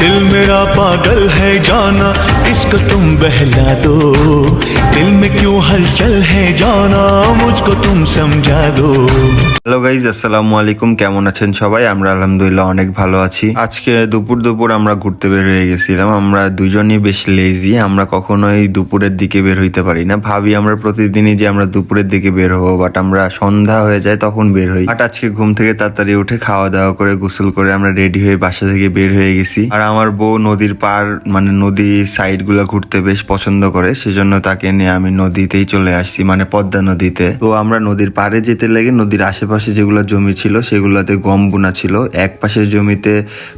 दिल मेरा पागल है जाना इसको तुम बहला दो दिल में क्यों हलचल है जाना मुझको तुम समझा दो হ্যালো গাইজ আসসালামু আলাইকুম কেমন আছেন সবাই আমরা আলহামদুলিল্লাহ অনেক ভালো আছি আজকে দুপুর দুপুর আমরা ঘুরতে বের হয়ে গেছিলাম আমরা দুজনই বেশ লেজি আমরা কখনোই দুপুরের দিকে বের হইতে পারি না ভাবি আমরা প্রতিদিনই যে আমরা দুপুরের দিকে বের হবো বাট আমরা সন্ধ্যা হয়ে যায় তখন বের হই বাট আজকে ঘুম থেকে তাড়াতাড়ি উঠে খাওয়া দাওয়া করে গোসল করে আমরা রেডি হয়ে বাসা থেকে বের হয়ে গেছি আর আমার বউ নদীর পার মানে নদী সাইডগুলো ঘুরতে বেশ পছন্দ করে, সেজন্য তাকে নিয়ে আমি নদীতেই চলে আসছি মানে পদ্মা নদীতে। তো আমরা নদীর পাড়ে যেতে লেগে, নদীর আশেপাশে যেগুলো জমি ছিল, সেগুলোতে গম বোনা ছিল। এক পাশের জমিতে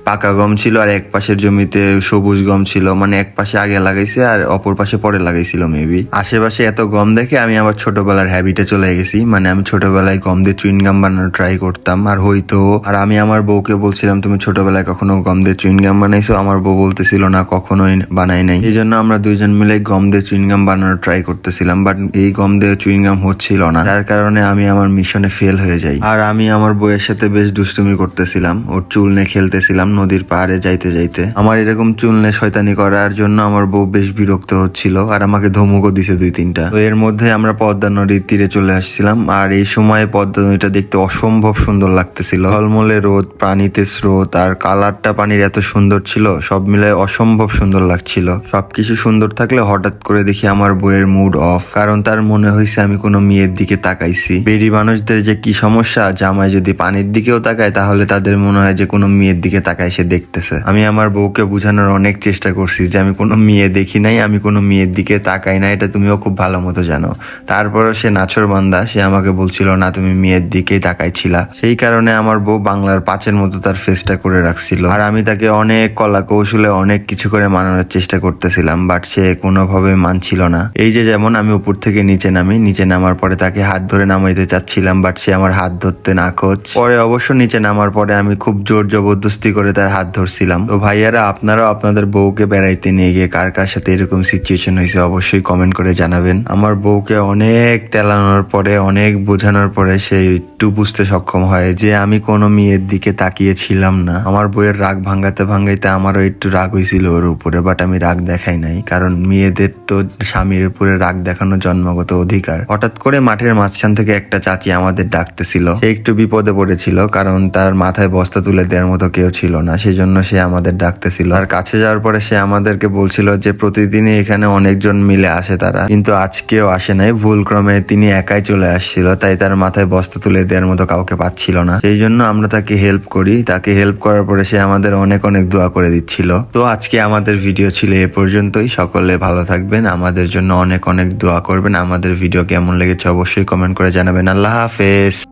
পাকা গম ছিল, আর এক পাশের জমিতে সবুজ গম ছিল। মানে এক পাশে আগে লাগাইছে, আর অপর পাশে পরে লাগাইছিল মেবি আশেপাশে এত গম দেখে আমি আবার ছোটবেলার হ্যাবিটে চলে গেছি। মানে আমি ছোটবেলায় গম দিয়ে চুইন গাম বানানো ট্রাই করতাম, আর হইতো। আর আমি আমার বউকে বলছিলাম, তুমি ছোটবেলায় কখনো গম দিয়ে চুইন গাম বানাইছো আমার বউ বলতেছিল না, কখনোই বানাই নাই। এই জন্য আমরা দুইজন মিলে গম দিয়ে চুইন গাম বানানোর ট্রাই করতেছিলাম বাট এই গম দিয়ে চুইন গাম হচ্ছিল না। যার কারণে আমি আমার মিশনে ফেল হয়ে যাই। আর আমি আমার বউয়ের সাথে বেশ দুষ্টুমি করতেছিলাম, ওর চুল নিয়ে খেলতেছিলাম, নদীর পাহাড়ে যাইতে যাইতে। আমার এরকম চুল নিয়ে শয়তানি করার জন্য আমার বউ বেশ বিরক্ত হচ্ছিল, আর আমাকে ধমকও দিছে দুই তিনটা। তো এর মধ্যে আমরা পদ্মা নদীর তীরে চলে আসছিলাম, আর এই সময় পদ্মা নদীটা দেখতে অসম্ভব সুন্দর লাগতেছিল। ঝলমলে রোদ, পানিতে স্রোত, আর কালারটা পানির এত সুন্দর ছিল, সব মিলে অসম্ভব সুন্দর লাগছিল। সবকিছু সুন্দর থাকলে হঠাৎ করে দেখি আমার বইয়ের মুড অফ কারণ তার মনে হয়েছে আমি কোনো মেয়ের দিকে তাকাইছি। বেরি মানুষদের যে কি সমস্যা, জামাই যদি পানির দিকেও তাকায়, তাহলে তাদের মনে হয় যে কোনো মেয়ের দিকে তাকায় সে দেখতেছে। আমি আমার বউকে বোঝানোর অনেক চেষ্টা করছি যে আমি কোনো মেয়ে দেখি নাই, আমি কোনো মেয়ের দিকে তাকাই না, এটা তুমিও খুব ভালো মতো জানো। তারপরও সে নাচর বান্দা, সে আমাকে বলছিল, না, তুমি মেয়ের দিকেই তাকাইছিলা। সেই কারণে আমার বউ বাংলার পাঁচের মতো তার ফেসটা করে রাখছিল। আর আমি তাকে অনেক কলা কৌশলে অনেক কিছু করে মানানোর চেষ্টা করতেছিলাম বাট সে কোনোভাবে মানছিল না। এই যে যেমন আমি উপর থেকে নিচে নামি, নিচে নামার পরে তাকে হাত ধরে নামাইতে চাচ্ছিলাম বাট সে আমার হাত ধরতে না খোঁজ। পরে অবশ্য নিচে নামার পরে আমি খুব জোর জবরদস্তি করে তার হাত ধরছিলাম। তো ভাইয়ারা, আপনারাও আপনাদের বউকে বেড়াইতে নিয়ে গিয়ে কার কার সাথে এরকম সিচুয়েশন হয়েছে অবশ্যই কমেন্ট করে জানাবেন। আমার বউকে অনেক তেলানোর পরে, অনেক বোঝানোর পরে সে একটু বুঝতে সক্ষম হয় যে আমি কোনো মেয়ের দিকে তাকিয়েছিলাম না। আমার বউয়ের রাগ ভাঙ্গাতে ভাঙ্গাইতে আমারও একটু রাগ হয়েছিল ওর উপরে বাট আমি রাগ দেখাই নাই, কারণ মেয়েদের তো স্বামীর উপরে রাগ দেখানো জন্মগত অধিকার। হঠাৎ করে মাঠের মাঝখান থেকে একটা চাচি আমাদের ডাকতেছিল। সে একটু বিপদে পড়েছিল, কারণ তার মাথায় বস্তা তুলে দেওয়ার মতো কেউ ছিল না সেই জন্য সে আমাদের ডাকতেছিল। আর কাছে যাওয়ার পরে সে আমাদেরকে বলছিল যে, প্রতিদিনই এখানে অনেকজন মিলে আসে তারা, কিন্তু আজকেও আসে নাই। ভুল ক্রমে তিনি একাই চলে আসছিল, তাই তার মাথায় বস্তা তুলে দেওয়ার মতো কাউকে পাচ্ছিল না। সেই জন্য আমরা তাকে হেল্প করি। তাকে হেল্প করার পরে সে আমাদের অনেক অনেক দোয়া করে দিচ্ছিল। তো আজকে আমাদের ভিডিও ছিল এ পর্যন্তই। সকলে ভালো থাকবেন। আমাদের জন্য অনেক অনেক দোয়া করবেন। আমাদের ভিডিও কেমন লেগেছে অবশ্যই কমেন্ট করে জানাবেন। আল্লাহ হাফেজ।